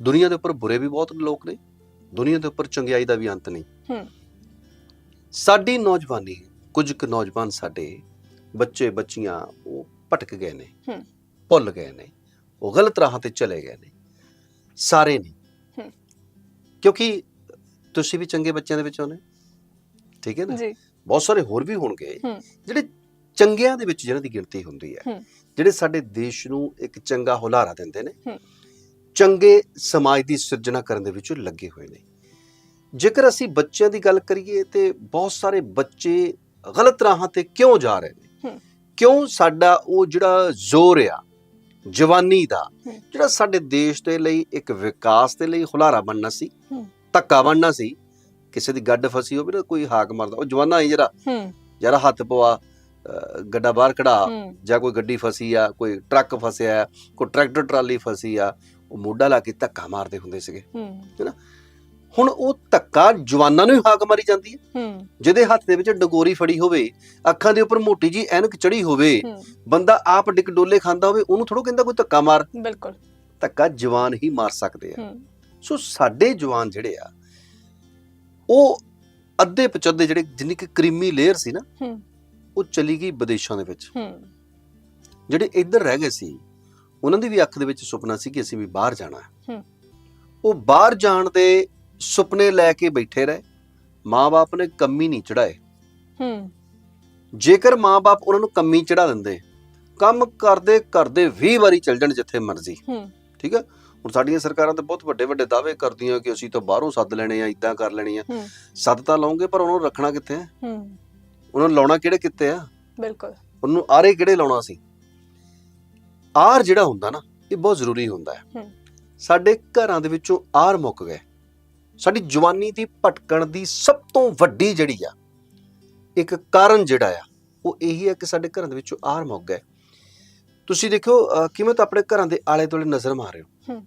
ਦੁਨੀਆ ਦੇ ਉੱਪਰ ਬੁਰੇ ਵੀ ਬਹੁਤ ਲੋਕ ਨੇ ਦੁਨੀਆ ਦੇ ਉੱਪਰ ਚੰਗਿਆਈ ਦਾ ਵੀ ਅੰਤ ਨਹੀਂ ਹੂੰ। ਸਾਡੀ ਨੌਜਵਾਨੀ ਕੁਝ ਕੁ ਨੌਜਵਾਨ ਸਾਡੇ ਬੱਚੇ ਬੱਚੀਆਂ ਉਹ ਭਟਕ ਗਏ ਨੇ ਹੂੰ। ਭੁੱਲ ਗਏ ਨੇ ਉਹ ਗਲਤ ਰਾਹਾਂ ਤੇ ਚਲੇ ਗਏ ਨੇ ਸਾਰੇ ਨਹੀਂ ਹੂੰ। ਕਿਉਂਕਿ ਤੁਸੀਂ ਵੀ ਚੰਗੇ ਬੱਚਿਆਂ ਦੇ ਵਿੱਚੋਂ ਨੇ ਠੀਕ ਹੈ ਨਾ ਜੀ ਬਹੁਤ ਸਾਰੇ ਹੋਰ ਵੀ ਹੋਣਗੇ। ਜਿਹੜੇ ਚੰਗਿਆਂ ਦੇ ਵਿੱਚ ਜਿਹਨਾਂ ਦੀ ਗਿਣਤੀ ਹੁੰਦੀ ਹੈ ਹੂੰ। ਜਿਹੜੇ ਸਾਡੇ ਦੇਸ਼ ਨੂੰ ਇੱਕ ਚੰਗਾ ਹੁਲਾਰਾ ਦਿੰਦੇ ਨੇ ਹੂੰ। ਚੰਗੇ ਸਮਾਜ ਦੀ ਸਿਰਜਣਾ ਕਰਨ ਦੇ ਵਿੱਚ ਲੱਗੇ ਹੋਏ ਨੇ ਜੇਕਰ ਅਸੀਂ ਬੱਚਿਆਂ ਦੀ ਗੱਲ ਕਰੀਏ ਤੇ ਬਹੁਤ ਸਾਰੇ ਬੱਚੇ ਗਲਤ ਰਾਹਾਂ ਤੇ ਕਿਉਂ ਜਾ ਰਹੇ ਨੇ। ਕਿਉਂ ਸਾਡਾ ਉਹ ਜਿਹੜਾ ਜ਼ੋਰ ਆ ਜਵਾਨੀ ਦਾ। ਜਿਹੜਾ ਸਾਡੇ ਦੇਸ਼ ਦੇ ਲਈ ਇੱਕ ਵਿਕਾਸ ਦੇ ਲਈ ਹੁਲਾਰਾ ਬਣਨਾ ਸੀ। ਧੱਕਾ ਬਣਨਾ ਸੀ ਕਿਸੇ ਦੀ ਗੱਡ ਫਸੀ ਹੋਵੇ ਨਾ ਕੋਈ ਹਾਕ ਮਾਰਦਾ ਉਹ ਜਵਾਨਾ ਹੀ ਜਿਹੜਾ ਜਰਾ ਹੱਥ ਪਵਾ ਗੱਡਾ ਬਾਹਰ ਕਢਾ ਜਾਂ ਕੋਈ ਗੱਡੀ ਫਸੀ ਆ ਕੋਈ ਟਰੱਕ ਫਸਿਆ ਕੋਈ ਟਰੈਕਟਰ ਟਰਾਲੀ ਫਸੀ ਆ ਉਹ ਮੋਢਾ ਲਾ ਕੇ ਧੱਕਾ ਮਾਰਦੇ ਹੁੰਦੇ ਸੀਗੇ। ਹੂੰ। ਹੁਣ ਉਹ ਧੱਕਾ ਜਵਾਨਾਂ ਨੂੰ ਹੀ ਹਾਕ ਮਾਰੀ ਜਾਂਦੀ ਹੈ। ਹੂੰ। ਜਿਹਦੇ ਹੱਥ ਦੇ ਵਿੱਚ ਡਗੋਰੀ ਫੜੀ ਹੋਵੇ ਅੱਖਾਂ ਦੇ ਉੱਪਰ ਮੋਟੀ ਜੀ ਐਨਕ ਚੜੀ ਹੋਵੇ ਹੂੰ। ਬੰਦਾ ਆਪ ਡਿਕ ਡੋਲੇ ਖਾਂਦਾ ਹੋਵੇ ਉਹਨੂੰ ਥੋੜੋ ਕਹਿੰਦਾ ਕੋਈ ਧੱਕਾ ਮਾਰ। ਬਿਲਕੁਲ। ਧੱਕਾ ਜਵਾਨ ਹੀ ਮਾਰ ਸਕਦੇ ਆ। ਹੂੰ। ਸੋ ਸਾਡੇ ਜਵਾਨ ਜਿਹੜੇ ਆ ਉਹ ਅੱਧੇ ਪਚੱਧੇ ਜਿਹੜੇ ਜਿੰਨੀ ਕਿ ਕਰੀਮੀ ਲੇਅਰ ਸੀ ਨਾ ਹੂੰ। ਉਹ ਚਲੀ ਗਈ ਵਿਦੇਸ਼ਾਂ ਦੇ ਵਿੱਚ। ਹੂੰ। ਜਿਹੜੇ ਇੱਧਰ ਰਹਿ ਗਏ ਸੀ ਉਹਨਾਂ ਦੀ ਵੀ ਅੱਖ ਦੇ ਵਿੱਚ ਸੁਪਨਾ ਸੀ ਕਿ ਅਸੀਂ ਵੀ ਬਾਹਰ ਜਾਣਾ ਹੈ। ਉਹ ਬਾਹਰ ਜਾਣ ਦੇ ਸੁਪਨੇ ਲੈ ਕੇ ਬੈਠੇ ਰਹੇ। ਮਾਪੇ ਨੇ ਕੰਮੀ ਨਹੀਂ ਚੜਾਏ ਹੂੰ। ਜੇਕਰ ਮਾਪੇ ਉਹਨਾਂ ਨੂੰ ਕੰਮੀ ਚੜਾ ਦਿੰਦੇ ਕੰਮ ਕਰਦੇ ਕਰਦੇ 20 ਵਾਰੀ ਚੱਲ ਜਾਣ ਜਿੱਥੇ ਮਰਜ਼ੀ। ਹੂੰ। ਠੀਕ ਹੈ ਹੁਣ ਸਾਡੀਆਂ ਸਰਕਾਰਾਂ ਤਾਂ ਬਹੁਤ ਵੱਡੇ ਵੱਡੇ ਦਾਅਵੇ ਕਰਦੀਆਂ ਕਿ ਅਸੀਂ ਤਾਂ ਬਾਹਰੋਂ ਸੱਦ ਲੈਣੇ ਆ ਇਦਾਂ ਕਰ ਲੈਣੀ ਆ। ਸੱਦ ਤਾਂ ਲਾਉਂਗੇ ਪਰ ਉਹਨਾਂ ਰੱਖਣਾ ਕਿੱਥੇ ਹੈ? ਹੂੰ। ਉਹਨਾਂ ਨੂੰ ਲਾਉਣਾ ਕਿਹੜੇ ਕਿੱਤੇ ਆ? ਬਿਲਕੁਲ। ਉਹਨੂੰ ਆਰੇ ਕਿਹੜੇ ਲਾਉਣਾ ਸੀ? ਆਰ ਜਿਹੜਾ ਹੁੰਦਾ ਨਾ ਇਹ ਬਹੁਤ ਜ਼ਰੂਰੀ ਹੁੰਦਾ ਹੈ। ਸਾਡੇ ਘਰਾਂ ਦੇ ਵਿੱਚੋਂ ਆਰ ਮੁੱਕ ਗਏ। ਸਾਡੀ ਜਵਾਨੀ ਦੀ ਭਟਕਣ ਦੀ ਸਭ ਤੋਂ ਵੱਡੀ ਜਿਹੜੀ ਆ ਇੱਕ ਕਾਰਨ ਜਿਹੜਾ ਆ ਉਹ ਇਹੀ ਹੈ ਕਿ ਸਾਡੇ ਘਰਾਂ ਦੇ ਵਿੱਚੋਂ ਆਰ ਮੁੱਕ ਗਏ। ਤੁਸੀਂ ਦੇਖੋ ਕਿਵੇਂ ਤਾਂ ਆਪਣੇ ਘਰਾਂ ਦੇ ਆਲੇ ਦੁਆਲੇ ਨਜ਼ਰ ਮਾਰ ਰਹੇ ਹੋ।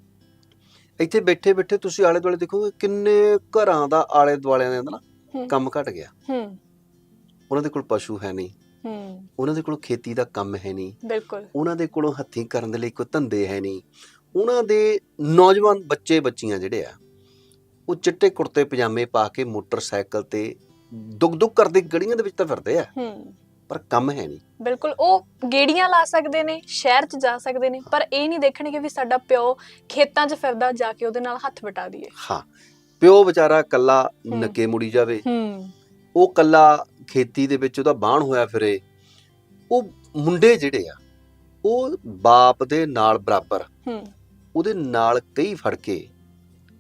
ਇੱਥੇ ਬੈਠੇ ਬੈਠੇ ਤੁਸੀਂ ਆਲੇ ਦੁਆਲੇ ਦੇਖੋਗੇ ਕਿੰਨੇ ਘਰਾਂ ਦਾ ਆਲੇ ਦੁਆਲਿਆਂ ਦੇ ਅੰਦਰ ਨਾ। ਕੰਮ ਘਟ ਗਿਆ। ਹੂੰ। ਉਹਨਾਂ ਦੇ ਕੋਲ ਪਸ਼ੂ ਹੈ ਨਹੀਂ। ਹੂੰ। ਉਹਨਾਂ ਦੇ ਕੋਲ ਖੇਤੀ ਦਾ ਕੰਮ ਹੈ ਨਹੀਂ। ਬਿਲਕੁਲ। ਉਹਨਾਂ ਦੇ ਕੋਲੋਂ ਹੱਥੀਂ ਕਰਨ ਦੇ ਲਈ ਕੋਈ ਧੰਦੇ ਹੈ ਨਹੀਂ। ਉਹਨਾਂ ਦੇ ਨੌਜਵਾਨ ਬੱਚੇ ਬੱਚੀਆਂ ਜਿਹੜੇ ਆ ਉਹ ਚਿੱਟੇ ਕੁੜਤੇ ਪਜਾਮੇ ਪਾ ਕੇ ਮੋਟਰਸਾਈਕਲ ਤੇ ਦੁੱਗ ਦੁੱਗ ਕਰਦੇ ਗਲੀਆਂ ਦੇ ਵਿੱਚ ਤਾਂ ਫਿਰਦੇ ਆ। ਹੂੰ। ਪਰ ਕੰਮ ਹੈ ਨਹੀਂ। ਬਿਲਕੁਲ ਉਹ ਗੇੜੀਆਂ ਲਾ ਸਕਦੇ ਨੇ ਸ਼ਹਿਰ 'ਚ ਜਾ ਸਕਦੇ ਨੇ ਪਰ ਇਹ ਨਹੀਂ ਦੇਖਣਗੇ ਵੀ ਸਾਡਾ ਪਿਓ ਖੇਤਾਂ 'ਚ ਫਿਰਦਾ ਜਾ ਕੇ ਉਹਦੇ ਨਾਲ ਹੱਥ ਵਟਾ ਦਈਏ। ਹਾਂ ਪਿਓ ਵਿਚਾਰਾ ਕੱਲਾ। ਨੱਕੇ ਮੁੜੀ ਜਾਵੇ। ਹੂੰ। ਉਹ ਕੱਲਾ ਖੇਤੀ ਦੇ ਵਿੱਚ ਉਹਦਾ ਬਾਣ ਹੋਇਆ ਫਿਰੇ ਉਹ ਮੁੰਡੇ ਜਿਹੜੇ ਆ ਉਹ ਬਾਪ ਦੇ ਨਾਲ ਬਰਾਬਰ ਹੂੰ। ਉਹਦੇ ਨਾਲ ਕਈ ਫੜ ਕੇ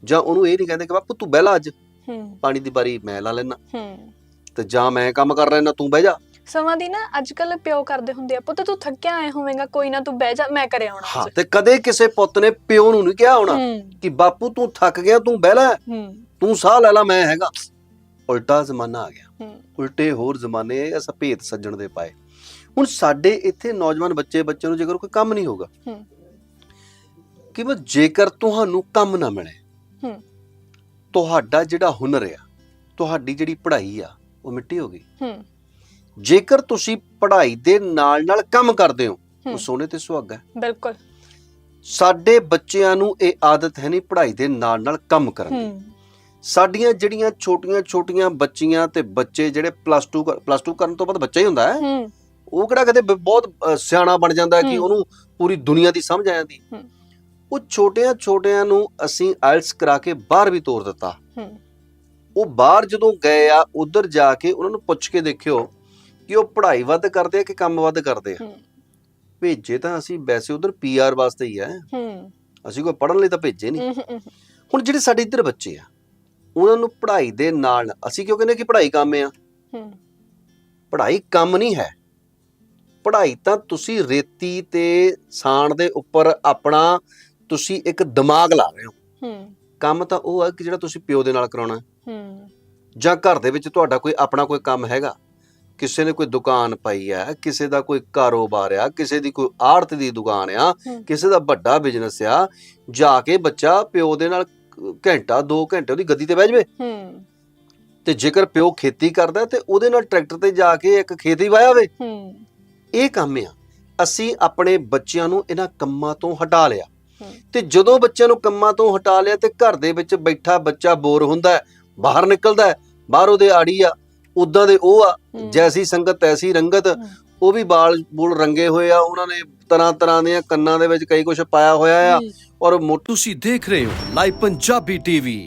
ਜਾਂ ਉਹਨੂੰ ਇਹ ਨਹੀਂ ਕਹਿੰਦੇ ਕਿ ਬਾਪੂ ਤੂੰ ਬਹਿ ਲਾ ਅੱਜ ਹੂੰ। ਪਾਣੀ ਦੀ ਬਾਰੀ ਮੈਂ ਲਾ ਲੈਣਾ ਹੂੰ। ਤੇ ਜਾਂ ਮੈਂ ਕੰਮ ਕਰ ਨਾ ਤੂੰ ਬਹਿ ਜਾ। ਸਮਾਂ ਦੀ ਨਾ ਅੱਜ ਕੱਲ ਪਿਓ ਕਰਦੇ ਹੁੰਦੇ ਆ ਪੁੱਤ ਤੂੰ ਥੱਕਿਆ ਆਇਆ ਹੋਵੇਂਗਾ ਕੋਈ ਨਾ ਤੂੰ ਬਹਿ ਜਾ ਮੈਂ ਕਰੇ ਆਉਣਾ ਹਾਂ ਤੇ ਕਦੇ ਕਿਸੇ ਪੁੱਤ ਨੇ ਪਿਓ ਨੂੰ ਨਹੀਂ ਕਿਹਾ ਹੋਣਾ ਕਿ ਬਾਪੂ ਤੂੰ ਥੱਕ ਗਿਆ ਤੂੰ ਬਹਿ ਲੈ। ਹੂੰ। ਤੂੰ ਸਾਹ ਲੈ ਲੈ ਮੈਂ ਹੈਗਾ। ਉਲਟਾ ਜ਼ਮਾਨਾ ਆ ਗਿਆ ਉਲਟੇ ਹੋਰ ਜ਼ਮਾਨੇ ਅਸ ਭੇਤ ਸੱਜਣ ਦੇ ਪਾਏ ਹੁਣ ਸਾਡੇ ਇੱਥੇ ਨੌਜਵਾਨ ਬੱਚੇ ਬੱਚਿਆਂ ਨੂੰ ਜੇਕਰ ਕੋਈ ਕੰਮ ਨਹੀਂ ਹੋਗਾ। ਕਿ ਮੈਂ ਜੇਕਰ ਤੁਹਾਨੂੰ ਕੰਮ ਨਾ ਮਿਲੇ। ਤੁਹਾਡਾ ਜਿਹੜਾ ਹੁਨਰ ਆ ਤੁਹਾਡੀ ਜਿਹੜੀ ਪੜ੍ਹਾਈ ਆ ਉਹ ਮਿੱਟੀ ਹੋ ਗਈ ਜੇਕਰ ਤੁਸੀਂ ਪੜ੍ਹਾਈ ਦੇ ਨਾਲ ਨਾਲ ਕੰਮ ਕਰਦੇ ਹੋ ਉਹ। ਸੋਨੇ ਤੇ ਸੁਹਾਗਾ ਹੈ। ਬਿਲਕੁਲ ਸਾਡੇ ਬੱਚਿਆਂ ਨੂੰ ਇਹ ਆਦਤ ਹੈ ਨਹੀਂ ਪੜ੍ਹਾਈ ਦੇ ਨਾਲ ਨਾਲ ਕੰਮ ਕਰਨ ਦੀ ਸਾਡੀਆਂ ਜਿਹੜੀਆਂ ਛੋਟੀਆਂ ਛੋਟੀਆਂ ਬੱਚੀਆਂ ਤੇ ਬੱਚੇ ਜਿਹੜੇ ਪਲੱਸ 2 ਪਲੱਸ 2 ਕਰਨ ਤੋਂ ਬਾਅਦ ਬੱਚਾ ਹੀ ਹੁੰਦਾ ਹੈ ਉਹ ਕਿਹੜਾ ਕਦੇ ਬਹੁਤ ਸਿਆਣਾ ਬਣ ਜਾਂਦਾ ਕਿ। ਉਹਨੂੰ ਪੂਰੀ ਦੁਨੀਆ ਦੀ ਸਮਝ ਆ ਜਾਂਦੀ। ਉਹ ਛੋਟਿਆਂ ਛੋਟਿਆਂ ਨੂੰ ਅਸੀਂ ਆਇਲਸ ਕਰਾ ਕੇ ਬਾਹਰ ਵੀ ਤੋਰ ਦਿੱਤਾ। ਉਹ ਬਾਹਰ ਜਦੋਂ ਗਏ ਆ ਉਧਰ ਜਾ ਕੇ ਉਹਨਾਂ ਨੂੰ ਪੁੱਛ ਕੇ ਦੇਖਿਓ ਕਿ ਉਹ ਪੜ੍ਹਾਈ ਵੱਧ ਕਰਦੇ ਆ ਕਿ ਕੰਮ ਵੱਧ ਕਰਦੇ ਆ। ਭੇਜੇ ਤਾਂ ਅਸੀਂ ਵੈਸੇ ਉਧਰ ਪੀਆਰ ਵਾਸਤੇ ਹੀ ਆ ਹੂੰ। ਅਸੀਂ ਕੋਈ ਪੜ੍ਹਨ ਲਈ ਤਾਂ ਭੇਜੇ ਨਹੀਂ ਹੁਣ ਜਿਹੜੇ ਸਾਡੇ ਇੱਧਰ ਬੱਚੇ ਆ ਉਹਨਾਂ ਨੂੰ ਪੜ੍ਹਾਈ ਦੇ ਨਾਲ ਅਸੀਂ ਕਿਉਂ ਕਹਿੰਦੇ ਕਿ ਪੜ੍ਹਾਈ ਕੰਮ ਆ? ਹੂੰ। ਪੜ੍ਹਾਈ ਕੰਮ ਨਹੀਂ ਹੈ। ਪੜ੍ਹਾਈ ਤਾਂ ਤੁਸੀਂ ਰੇਤੀ ਤੇ ਸਾਣ ਦੇ ਉੱਪਰ ਆਪਣਾ ਤੁਸੀਂ ਇੱਕ ਦਿਮਾਗ ਲਾ ਰਹੇ ਹੋ। ਹੂੰ। ਕੰਮ ਤਾਂ ਉਹ ਹੈ ਕਿ ਜਿਹੜਾ ਤੁਸੀਂ ਪਿਓ ਦੇ ਨਾਲ ਕਰਾਉਣਾ ਹੈ। ਜਾਂ ਘਰ ਦੇ ਵਿੱਚ ਤੁਹਾਡਾ ਕੋਈ ਆਪਣਾ ਕੋਈ ਕੰਮ ਹੈਗਾ? ਕਿਸੇ ਨੇ ਕੋਈ ਦੁਕਾਨ ਪਾਈ ਹੈ ਕਿਸੇ ਦਾ ਕੋਈ ਕਾਰੋਬਾਰ ਆ ਕਿਸੇ ਦੀ ਕੋਈ ਆੜਤ ਦੀ ਦੁਕਾਨ ਆ। ਕਿਸੇ ਦਾ ਵੱਡਾ ਬਿਜ਼ਨਸ ਆ ਜਾ ਕੇ ਬੱਚਾ ਪਿਓ ਦੇ ਨਾਲ ਘੰਟਾ 2 ਘੰਟੇ ਉਹਦੀ ਗੱਦੀ ਤੇ ਬਹਿ ਜਾਵੇ ਹੂੰ ਤੇ ਜੇਕਰ ਪਿਓ ਖੇਤੀ ਕਰਦਾ ਤੇ ਉਹਦੇ ਨਾਲ ਟਰੈਕਟਰ ਤੇ ਜਾ ਕੇ ਇੱਕ ਖੇਤ ਵਾਇਆ ਹੋਵੇ ਹੂੰ ਇਹ ਕੰਮ ਆ ਅਸੀਂ ਆਪਣੇ ਬੱਚਿਆਂ ਨੂੰ ਇਹਨਾਂ ਕੰਮਾਂ ਤੋਂ ਹਟਾ ਲਿਆ ਹੂੰ। ਤੇ ਜਦੋਂ ਬੱਚਿਆਂ ਨੂੰ ਕੰਮਾਂ ਤੋਂ ਹਟਾ ਲਿਆ ਤੇ ਘਰ ਦੇ ਵਿੱਚ ਬੈਠਾ ਬੱਚਾ ਬੋਰ ਹੁੰਦਾ ਹੈ ਬਾਹਰ ਨਿਕਲਦਾ ਹੈ ਬਾਹਰ ਉਹਦੇ ਆੜੀ ਆ ਉਦਾਂ ਦੇ ਉਹ ਆ ਹੂੰ। ਜੈਸੀ ਸੰਗਤ ਤੈਸੀ ਰੰਗਤ ਹੂੰ। ਉਹ ਵੀ ਬਾਲ ਬੂਲ ਰੰਗੇ ਹੋਏ ਆ ਉਹਨਾਂ ਨੇ ਤਰ੍ਹਾਂ ਤਰ੍ਹਾਂ ਦੀਆਂ ਕੰਨਾਂ ਦੇ ਵਿੱਚ ਕਈ ਕੁਝ ਪਾਇਆ ਹੋਇਆ ਆ। ਔਰ ਮੋਟੂ ਤੁਸੀਂ ਦੇਖ ਰਹੇ ਹੋ ਲਾਈਵ ਪੰਜਾਬੀ ਟੀਵੀ